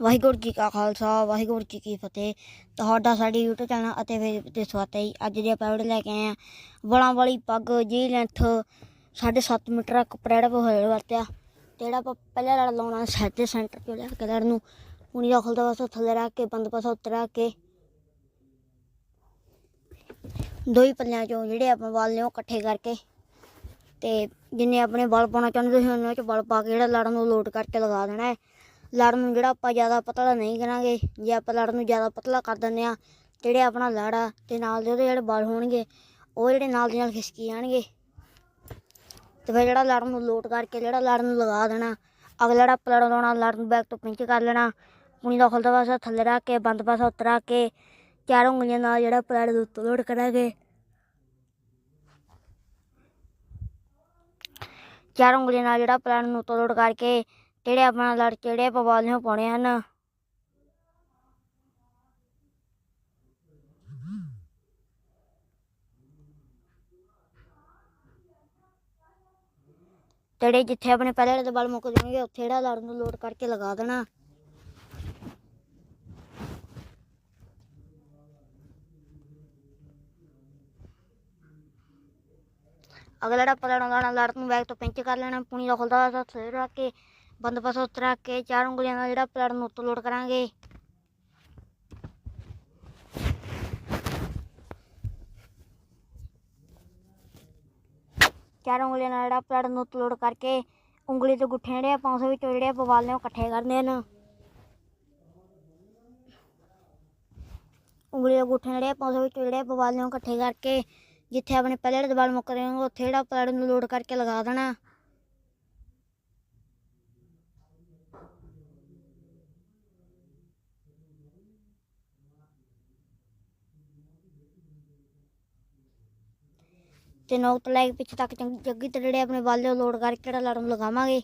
ਵਾਹਿਗੁਰੂ ਜੀ ਕਾ ਖਾਲਸਾ, ਵਾਹਿਗੁਰੂ ਜੀ ਕੀ ਫਤਿਹ। ਤੁਹਾਡਾ ਸਾਡੇ YouTube ਚੈਨਲ ਅਤੇ ਫੇਸਬੁੱਕ ਤੇ ਸਵਾਗਤ ਹੈ ਜੀ। ਅੱਜ ਦੇ ਆਪਾਂ ਵੀਡੀਓ ਲੈ ਕੇ ਆਏ ਆ ਵਲਾਂ ਵਾਲੀ ਪੱਗ ਜੀ ਲੈਂਥ 7.5 ਮੀਟਰ ਕਪੜੇੜਾ ਹੋਏ ਵਰਤਿਆ ਤੇ ਜਿਹੜਾ ਆਪਾਂ ਪਹਿਲਾਂ ਲੜ ਲਾਉਣਾ ਸੈਟ ਦੇ ਸੈਂਟਰ ਤੋਂ ਲੈ ਕੇ ਲੜ ਨੂੰ। ਪੂਣੀ ਦਾ ਖੁੱਲਦਾ ਪਾਸਾ ਥੱਲੇ ਰੱਖ ਕੇ, ਬੰਦ ਪਾਸਾ ਉੱਤੇ ਰੱਖ ਕੇ। ਦੋ ਹੀ ਪੱਲਿਆਂ ਚੋਂ ਜਿਹੜੇ ਆਪਾਂ ਵਾਲ ਨੇ ਉਹ ਇਕੱਠੇ ਕਰਕੇ ਤੇ ਜਿੰਨੇ ਆਪਣੇ ਵਾਲ ਪਾਉਣਾ ਚਾਹੁੰਦੇ ਤੁਸੀਂ, ਉਹਨਾਂ ਚ ਵਾਲ ਪਾ ਕੇ ਜਿਹੜਾ ਲੜ ਨੂੰ ਲੋਡ ਕਰਕੇ ਲਗਾ ਦੇਣਾ ਹੈ। ਲੜ ਨੂੰ ਜਿਹੜਾ ਆਪਾਂ ਜ਼ਿਆਦਾ ਪਤਲਾ ਨਹੀਂ ਕਰਾਂਗੇ, ਜੇ ਆਪਾਂ ਲੜ ਨੂੰ ਜ਼ਿਆਦਾ ਪਤਲਾ ਕਰ ਦਿੰਦੇ ਆ ਜਿਹੜੇ ਆਪਣਾ ਲੜ ਆ ਤੇ ਨਾਲ ਦੇ ਉਹਦੇ ਜਿਹੜੇ ਬਲ ਹੋਣਗੇ, ਉਹ ਜਿਹੜੇ ਨਾਲ ਦੀ ਨਾਲ ਖਿਸਕੀ ਜਾਣਗੇ। ਤੇ ਫਿਰ ਜਿਹੜਾ ਲੜ ਨੂੰ ਲੋਟ ਕਰਕੇ, ਜਿਹੜਾ ਲੜ ਨੂੰ ਲਗਾ ਦੇਣਾ, ਅਗਲਾ ਜਿਹੜਾ ਪਲੜ ਲਾਉਣਾ ਲੜ ਨੂੰ ਬੈਕ ਤੋਂ ਪਿੰਚ ਕਰ ਲੈਣਾ ਪੂਣੀ ਦਾ ਖੁੱਲਦਾ ਪਾਸਾ ਥੱਲੇ ਰੱਖ ਕੇ, ਬੰਦ ਪਾਸਾ ਉਤਰਾ ਕੇ, ਚਾਰ ਉਂਗਲੀਆਂ ਨਾਲ ਜਿਹੜਾ ਪਲੜ ਦੇ ਉੱਤੇ ਲੋਡ ਕਰਾਂਗੇ। ਚਾਰ ਉਂਗਲੀਆਂ ਨਾਲ ਜਿਹੜਾ ਪਲੜ ਨੂੰ ਉੱਤੋਂ ਲੋਡ ਕਰਕੇ ਜਿਹੜੇ ਆਪਣਾ ਲੜ ਜਿਹੜੇ ਆਪਾਂ ਵਾਲ ਨੂੰ ਪਾਉਣੇ ਹਨ ਜਿਹੜੇ ਜਿੱਥੇ ਆਪਣੇ ਪਹਿਲੇ ਦੇ ਵਾਲ ਮੁੱਕ ਜਾਣਗੇ, ਉੱਥੇ ਜਿਹੜਾ ਲੜ ਨੂੰ ਲੋਡ ਕਰਕੇ ਲਗਾ ਦੇਣਾ। ਅਗਲਾ ਜਿਹੜਾ ਪਲੜ ਲਾਉਣਾ ਲੜ ਨੂੰ ਬੈਕ ਤੋਂ ਪਿੰਚ ਕਰ ਲੈਣਾ, ਪੁਣੀ ਦਾ ਖੁੱਲਦਾ ਪਾਸਾ ਰੱਖ ਕੇ। ਬੰਦ ਪਾਸਾ ਉੱਤੇ ਰੱਖ ਕੇ ਚਾਰ ਉਂਗਲੀਆਂ ਨਾਲ ਜਿਹੜਾ ਪਲੜ ਨੂੰ ਉੱਤੇ ਲੋਡ ਕਰਾਂਗੇ। ਚਾਰ ਉਂਗਲੀਆਂ ਨਾਲ ਜਿਹੜਾ ਪਲੜ ਨੂੰ ਉੱਤੇ ਲੋਡ ਕਰਕੇ ਉਂਗਲੀ ਤੇ ਗੁੱਠੇ ਜਿਹੜੇ ਆਪਾਂ ਉਸ ਵਿੱਚ ਜਿਹੜੇ ਆਪਾਂ ਨੇ ਉਹ ਇਕੱਠੇ ਕਰਨੇ ਹਨ ਉਂਗਲੀ ਦੇ ਗੁੱਠੇ ਜਿਹੜੇ ਆਪਾਂ ਉਸ ਵਿੱਚ ਜਿਹੜੇ ਆਪਾਂ ਨੇ ਉਹ ਇਕੱਠੇ ਕਰਕੇ ਜਿੱਥੇ ਆਪਣੇ ਪਹਿਲੇ ਵਾਲੇ ਦੇ ਮੁੱਕ ਰਹੇ ਹੋਣਗੇ, ਉੱਥੇ ਜਿਹੜਾ ਪਲੜ ਨੂੰ ਲੋਡ ਕਰਕੇ ਲਗਾ ਦੇਣਾ। ਤੇ ਨੋਕ ਤੋਂ ਲੈ ਕੇ ਪਿੱਛੇ ਤੱਕ ਚੰਗੀ ਜੱਗੀ ਤੇ ਜਿਹੜੇ ਆਪਣੇ ਵਾਲੇ ਉਹ ਲੋਡ ਕਰਕੇ ਜਿਹੜਾ ਲੜ ਲਗਾਵਾਂਗੇ।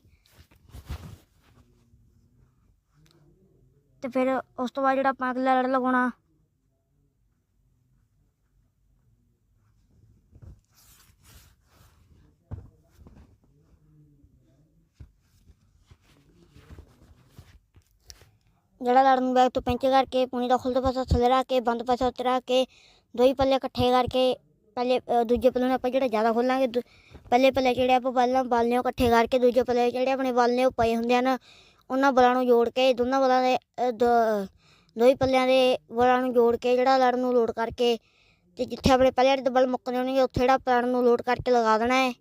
ਤੇ ਫਿਰ ਉਸ ਤੋਂ ਬਾਅਦ ਜਿਹੜਾ ਆਪਾਂ ਅਗਲਾ ਲੜ ਲਗਾਉਣਾ। ਜਿਹੜਾ ਲੜਨ ਬੈਗ ਤੋਂ ਪਿੰਚ ਕਰਕੇ, ਪੂਣੀ ਦਾ ਖੁੱਲਦਾ ਪਾਸਾ ਥੱਲੇ ਰੱਖ ਕੇ, ਬੰਦ ਪਾਸਾ ਉੱਤੇ ਰੱਖ ਕੇ ਦੋ ਹੀ ਪੱਲੇ ਇਕੱਠੇ ਕਰਕੇ ਪਹਿਲੇ ਦੂਜੇ ਪੱਲੇ ਨੂੰ ਆਪਾਂ ਜਿਹੜਾ ਜ਼ਿਆਦਾ ਖੋਲਾਂਗੇ ਦੂ- ਪਹਿਲੇ ਪੱਲੇ ਜਿਹੜੇ ਆਪਾਂ ਪਹਿਲਾਂ ਬਾਲ ਨੇ ਉਹ ਇਕੱਠੇ ਕਰਕੇ ਦੂਜੇ ਪੱਲੇ ਜਿਹੜੇ ਆਪਣੇ ਬਾਲ ਨੇ ਉਹ ਪਏ ਹੁੰਦੇ ਹਨ ਉਹਨਾਂ ਬਲਾਂ ਨੂੰ ਜੋੜ ਕੇ ਦੋਨਾਂ ਬਲਾਂ ਦੇ ਅ, ਦੋ ਹੀ ਪੱਲਿਆਂ ਦੇ ਬਲਾਂ ਨੂੰ ਜੋੜ ਕੇ ਜਿਹੜਾ ਲੜਨ ਨੂੰ ਲੋਡ ਕਰਕੇ ਤੇ ਜਿੱਥੇ ਆਪਣੇ ਪਹਿਲੇ ਦੇ ਬਲ ਮੁੱਕਣੇ ਹੋਣਗੇ ਉੱਥੇ ਜਿਹੜਾ ਲੜਨ ਨੂੰ ਲੋਡ ਕਰਕੇ ਲਗਾ ਦੇਣਾ ਹੈ।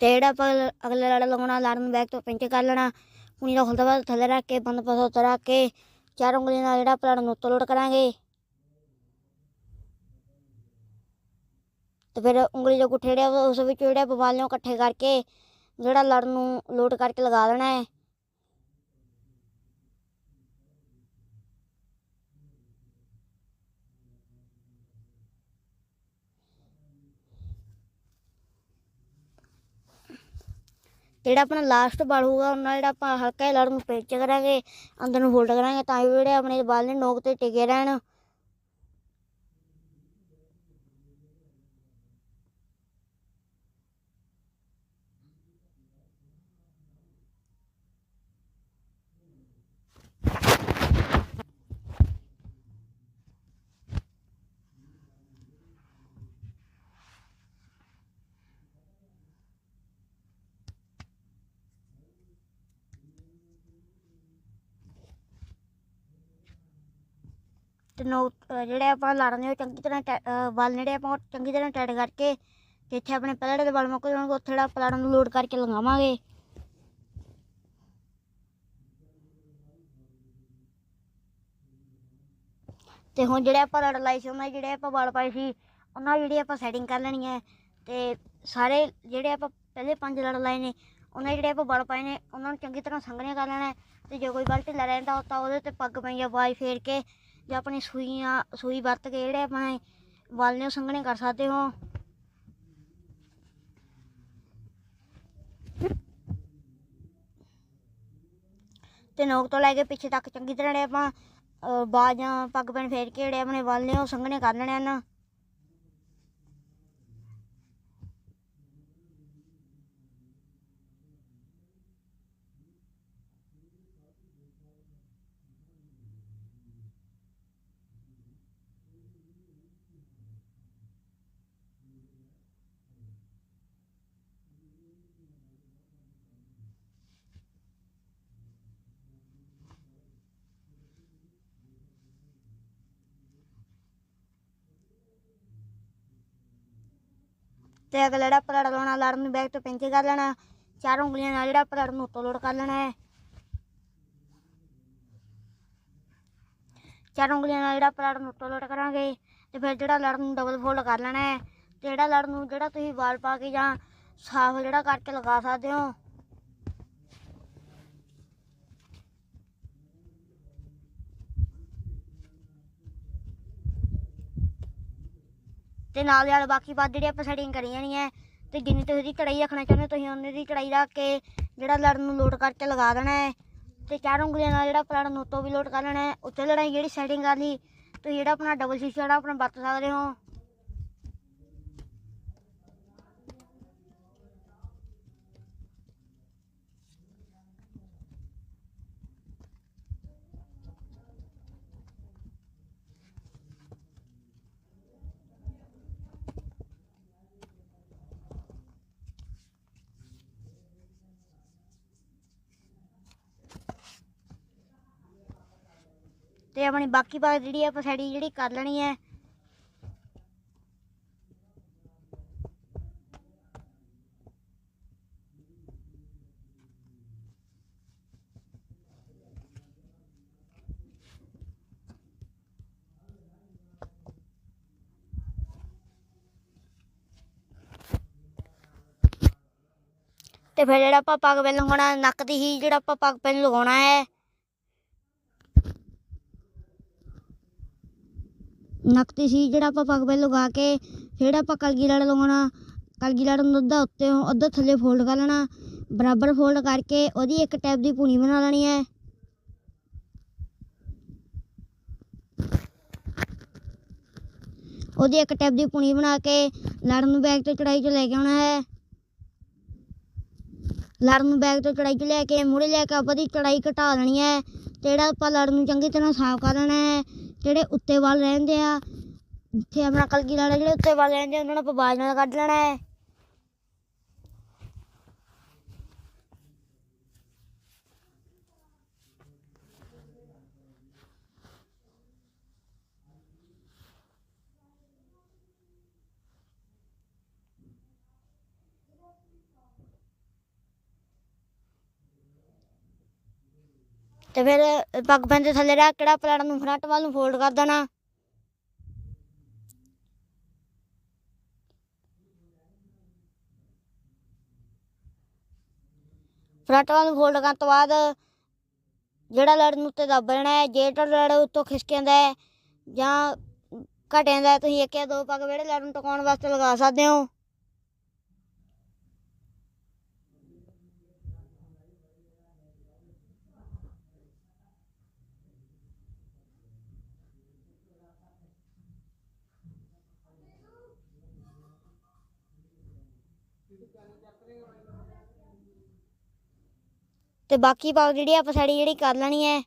ਤੇ ਜਿਹੜਾ ਆਪਾਂ ਅਗਲੇ ਲੜ ਲਗਾਉਣਾ ਲੜ ਨੂੰ ਬੈਕ ਤੋਂ ਪਿੰਚ ਕਰ ਲੈਣਾ ਪੂਣੀ ਦਾ ਖੁੱਲਦਾ ਪਾਸਾ ਥੱਲੇ ਰੱਖ ਕੇ, ਬੰਦ ਪਾਸਾ ਉੱਤੇ ਰੱਖ ਕੇ, ਚਾਰ ਉਂਗਲੀਆਂ ਨਾਲ ਜਿਹੜਾ ਪਲੜ ਨੂੰ ਉੱਤੋਂ ਲੋਡ ਕਰਾਂਗੇ। ਤੇ ਫਿਰ ਉਂਗਲੀ ਜੋ ਗੁੱਠੇ ਜਿਹੜੇ ਉਸ ਵਿੱਚ ਜਿਹੜੇ ਬਵਾਲ ਨੂੰ ਇਕੱਠੇ ਕਰਕੇ, ਜਿਹੜਾ ਲੜ ਨੂੰ ਲੋਡ ਕਰਕੇ ਲਗਾ ਦੇਣਾ ਹੈ। ਜਿਹੜਾ ਆਪਣਾ ਲਾਸਟ ਬਲ ਹੋਊਗਾ ਉਹਨਾਂ ਜਿਹੜਾ ਆਪਾਂ ਹਲਕਾ ਜਿਹਾ ਲੜ ਨੂੰ ਪਿੰਚ ਕਰਾਂਗੇ, ਅੰਦਰ ਨੂੰ ਫੋਲਡ ਕਰਾਂਗੇ, ਤਾਂ ਜੋ ਜਿਹੜੇ ਆਪਣੇ ਵਾਲ ਨੇ ਨੋਕ ਤੇ ਟਿਕੇ ਰਹਿਣ। ਤੇ ਨੋਕ ਜਿਹੜੇ ਆਪਾਂ ਲੜ ਉਹ ਚੰਗੀ ਤਰ੍ਹਾਂ ਟੈ- ਅ, ਵਾਲ ਜਿਹੜੇ ਆਪਾਂ ਉਹ ਚੰਗੀ ਤਰ੍ਹਾਂ ਟਾਈਟ ਕਰਕੇ ਜਿੱਥੇ ਆਪਣੇ ਪਲੜੇ ਦੇ ਵਾਲ ਮੁੱਕ ਜਾਣਗੇ ਉੱਥੇ ਜਿਹੜਾ ਪਲੜਾਂ ਨੂੰ ਲੋਡ ਕਰਕੇ ਲਗਾਵਾਂਗੇ ਤੇ ਹੁਣ ਜਿਹੜੇ ਆਪਾਂ ਲੜ ਲਾਈ ਸੀ ਉਹਨਾਂ ਦੇ ਜਿਹੜੇ ਆਪਾਂ ਵਾਲ ਪਾਏ ਸੀ ਉਹਨਾਂ ਦੀ ਜਿਹੜੀ ਆਪਾਂ ਸੈਟਿੰਗ ਕਰ ਲੈਣੀ ਹੈ ਤੇ ਸਾਰੇ ਜਿਹੜੇ ਆਪਾਂ ਪਹਿਲੇ ਪੰਜ ਲੜ ਲਾਏ ਨੇ ਉਹਨਾਂ ਜਿਹੜੇ ਆਪਾਂ ਵਾਲ ਪਾਏ ਨੇ ਉਹਨਾਂ ਨੂੰ ਚੰਗੀ ਤਰ੍ਹਾਂ ਸੰਘਣੇ ਕਰ ਲੈਣਾ ਹੈ ਤੇ ਜੇ ਕੋਈ ਗਲਤ ਲੈ ਰਹਿੰਦਾ ਤਾਂ ਉਹਦੇ ਤੇ ਪੱਗ ਪਈ ਆ ਵਾਈ ਫੇਰ ਕੇ ਜਾਂ ਆਪਣੀ ਸੂਈਆਂ, ਸੂਈ ਵਰਤ ਕੇ ਜਿਹੜੇ ਆਪਣੇ ਵਾਲ ਨੇ ਉਹ ਸੰਘਣੇ ਕਰ ਸਕਦੇ ਹੋ। ਤੇ ਨੋਕ ਤੋਂ ਲੈ ਕੇ ਪਿੱਛੇ ਤੱਕ ਚੰਗੀ ਤਰ੍ਹਾਂ ਜਿਹੜੇ ਆਪਾਂ ਬਾਜਾਂ ਪੱਗ ਪੈਣ ਫੇਰ ਕੇ ਜਿਹੜੇ ਆਪਣੇ ਵਾਲ ਨੇ ਉਹ ਸੰਘਣੇ ਕਰ ਲੈਣੇ ਹਨ। ਤੇ ਅਗਲਾ ਜਿਹੜਾ ਆਪਾਂ ਲਾਉਣਾ ਲੜ ਨੂੰ ਬੈਕ ਤੋਂ ਪਿੰਚੇ ਕਰ ਲੈਣਾ, ਚਾਰ ਉਂਗਲੀਆਂ ਨਾਲ ਜਿਹੜਾ ਆਪਾਂ ਨੂੰ ਉੱਤੋਂ ਲੋਡ ਕਰ ਲੈਣਾ ਹੈ। ਚਾਰ ਉਂਗਲੀਆਂ ਨਾਲ ਜਿਹੜਾ ਆਪਾਂ ਨੂੰ ਉੱਤੋਂ ਲੋਡ ਕਰਾਂਗੇ ਤੇ ਫਿਰ ਜਿਹੜਾ ਲੜ ਨੂੰ ਡਬਲ ਫੋਲਡ ਕਰ ਲੈਣਾ ਹੈ ਤੇ ਜਿਹੜਾ ਲੜ ਨੂੰ, ਜਿਹੜਾ ਤੁਸੀਂ ਵਾਲ ਪਾ ਕੇ ਜਾਂ ਸਾਫ਼ ਜਿਹੜਾ ਕਰਕੇ ਲਗਾ ਸਕਦੇ ਹੋ ਤੇ ਨਾਲ ਨਾਲ ਬਾਕੀ ਬਾਤ ਜਿਹੜੀ ਆਪਾਂ ਸੈਟਿੰਗ ਕਰੀ ਜਾਣੀ ਹੈ, ਤੇ ਜਿੰਨੀ ਤੁਸੀਂ ਦੀ ਕੜਾਈ ਰੱਖਣਾ ਚਾਹੁੰਦੇ ਹੋ, ਤੁਸੀਂ ਉਨੀ ਦੀ ਕੜਾਈ ਰੱਖ ਕੇ ਜਿਹੜਾ ਲੜਨ ਨੂੰ ਲੋਡ ਕਰਕੇ ਲਗਾ ਦੇਣਾ ਹੈ। ਤੇ ਚਾਰ ਉਂਗਲੀਆਂ ਨਾਲ ਜਿਹੜਾ ਪਲੜ ਨੂੰ ਉੱਤੋਂ ਵੀ ਲੋਡ ਕਰ ਲੈਣਾ ਹੈ। ਉੱਤੇ ਲੜਾਈ ਜਿਹੜੀ ਸੈਟਿੰਗ ਕਰ ਲਈ ਤੁਸੀਂ ਜਿਹੜਾ ਆਪਣਾ ਡਬਲ ਸ਼ੀਸ਼ਾ ਜਿਹੜਾ ਆਪਣਾ ਵਰਤ ਸਕਦੇ ਹੋ। ਤੇ ਆਪਣੀ ਬਾਕੀ ਬਾਤ ਜਿਹੜੀ ਆਪਾਂ ਸਾਡੀ ਜਿਹੜੀ ਕਰ ਲੈਣੀ ਹੈ। ਤੇ ਫਿਰ ਜਿਹੜਾ ਆਪਾਂ ਪੱਗ ਪਹਿਲਾਂ ਲਗਾਉਣਾ, ਨੱਕ ਦੀ ਹੀ ਜਿਹੜਾ ਆਪਾਂ ਪੱਗ ਪਹਿਲਾਂ ਲਗਾਉਣਾ ਹੈ। ਨਕਤੀ ਸੀ, ਜਿਹੜਾ ਆਪਾਂ ਪੱਗ ਪਹਿਲਾਂ ਲਗਾ ਕੇ ਫਿਰ ਆਪਾਂ ਕਲਗੀ ਲੜ ਲਗਾਉਣਾ। ਕਲਗੀ ਲੜ ਨੂੰ ਅੱਧਾ ਉੱਤੇ ਅੱਧਾ ਥੱਲੇ ਫੋਲਡ ਕਰ ਲੈਣਾ। ਬਰਾਬਰ ਫੋਲਡ ਕਰਕੇ ਉਹਦੀ ਇੱਕ ਟੈਪ ਦੀ ਪੂਣੀ ਬਣਾ ਲੈਣੀ ਹੈ। ਉਹਦੀ ਇੱਕ ਟੈਪ ਦੀ ਪੂਣੀ ਬਣਾ ਕੇ ਲੜ ਨੂੰ ਬੈਗ ਤੋਂ ਚੜਾਈ 'ਚ ਲੈ ਕੇ ਆਉਣਾ ਹੈ। ਲੜ ਨੂੰ ਬੈਗ ਤੋਂ ਚੜਾਈ 'ਚ ਲੈ ਕੇ ਮੁੜੇ ਲੈ ਕੇ ਆਪਾਂ ਦੀ ਚੜਾਈ ਘਟਾ ਲੈਣੀ ਹੈ। ਤੇ ਜਿਹੜਾ ਆਪਾਂ ਲੜ ਨੂੰ ਚੰਗੀ ਤਰ੍ਹਾਂ ਸਾਫ਼ ਕਰ ਲੈਣਾ ਹੈ। ਜਿਹੜੇ ਉੱਤੇ ਵੱਲ ਰਹਿੰਦੇ ਆ ਜਿੱਥੇ ਆਪਣਾ ਕਲਗੀ ਲਾੜਾ ਜਿਹੜੇ ਉੱਤੇ ਵੱਲ ਰਹਿੰਦੇ ਆ, ਉਹਨਾਂ ਨੂੰ ਆਪਾਂ ਬਾਜ ਨਾਲ ਕੱਢ ਲੈਣਾ ਹੈ। ਤੇ ਫਿਰ ਪੱਗ ਪੈਨ ਦੇ ਥੱਲੇ ਰੱਖ ਕਿਹੜਾ ਪਲਾਟ ਨੂੰ ਫਰੰਟ ਵੱਲ ਨੂੰ ਫੋਲਡ ਕਰ ਦੇਣਾ। ਫਰੰਟ ਵੱਲ ਨੂੰ ਫੋਲਡ ਕਰਨ ਤੋਂ ਬਾਅਦ ਜਿਹੜਾ ਲੜ ਨੂੰ ਉੱਤੇ ਦੱਬ ਲੈਣਾ ਹੈ, ਜੇ ਤਾਂ ਲੜ ਉੱਤੋਂ ਖਿਸਕ ਜਾਂਦਾ ਹੈ ਜਾਂ ਘਟਿਆਂ ਦਾ ਤੁਸੀਂ ਇੱਕ ਜਾਂ ਦੋ ਪੱਗ ਜਿਹੜੇ ਲੜ ਨੂੰ ਟਿਕਾਉਣ ਵਾਸਤੇ ਲਗਾ ਸਕਦੇ ਹੋ। ਤੇ ਬਾਕੀ ਪੱਗ ਜਿਹੜੀ ਆਪਾਂ ਸਾਡੀ ਜਿਹੜੀ ਕਰ ਲੈਣੀ ਹੈ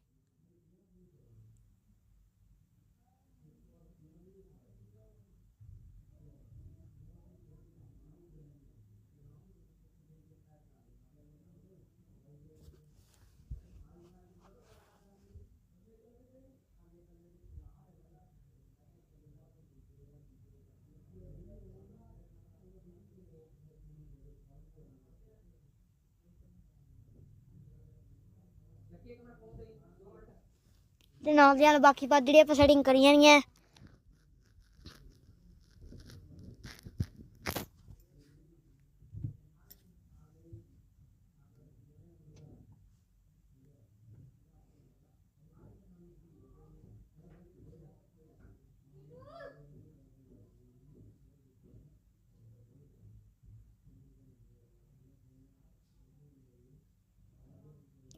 ਤੇ ਨਾਲ ਦੀ ਨਾਲ ਬਾਕੀ ਪਾ ਜਿਹੜੀ ਆਪਾਂ ਸੈਟਿੰਗ ਕਰੀ ਜਾਣੀ ਹੈ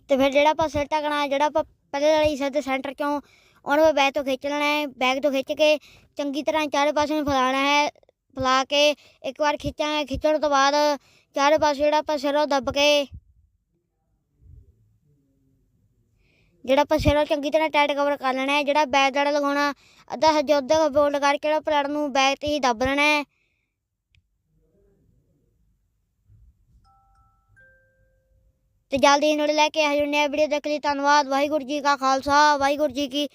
ਤੇ ਫਿਰ ਜਿਹੜਾ ਆਪਾਂ ਸਿਰ ਟਕਣਾ ਜਿਹੜਾ ਆਪਾਂ ਪਹਿਲੇ ਵਾਲੀ ਸਿਰ ਦੇ ਸੈਂਟਰ ਚੋਂ ਉਹਨੂੰ ਬੈਗ ਤੋਂ ਖਿੱਚ ਲੈਣਾ ਹੈ। ਬੈਗ ਤੋਂ ਖਿੱਚ ਕੇ ਚੰਗੀ ਤਰ੍ਹਾਂ ਚਾਰੇ ਪਾਸੇ ਨੂੰ ਫੈਲਾਉਣਾ ਹੈ। ਫੈਲਾ ਕੇ ਇੱਕ ਵਾਰ ਖਿੱਚਾਂਗੇ ਖਿੱਚਣ ਤੋਂ ਬਾਅਦ ਚਾਰੇ ਪਾਸੇ ਜਿਹੜਾ ਆਪਾਂ ਸਿਰ ਉਹ ਦੱਬ ਕੇ ਜਿਹੜਾ ਆਪਾਂ ਸਿਰ ਉਹ ਚੰਗੀ ਤਰ੍ਹਾਂ ਟਾਈਟ ਕਵਰ ਕਰ ਲੈਣਾ ਹੈ। ਜਿਹੜਾ ਬੈਗ ਜਿਹੜਾ ਲਗਾਉਣਾ, ਅੱਧਾ ਹਜੇ ਉੱਧਰ ਬੋਲਡ ਕਰਕੇ ਜਿਹੜਾ ਪਲੇਟ ਨੂੰ ਬੈਗ ਤੇ ਹੀ ਦੱਬ ਲੈਣਾ ਹੈ। ਤੇ ਜਲਦੀ ਹੀ ਨਾਲ ਲੈ ਕੇ ਆ ਜੁਨੇ ਵੀਡੀਓ ਦੇਖ ਲਈ। ਧੰਨਵਾਦ। ਵਾਹਿਗੁਰੂ ਜੀ ਕਾ ਖਾਲਸਾ। ਵਾਹਿਗੁਰੂ ਜੀ ਕੀ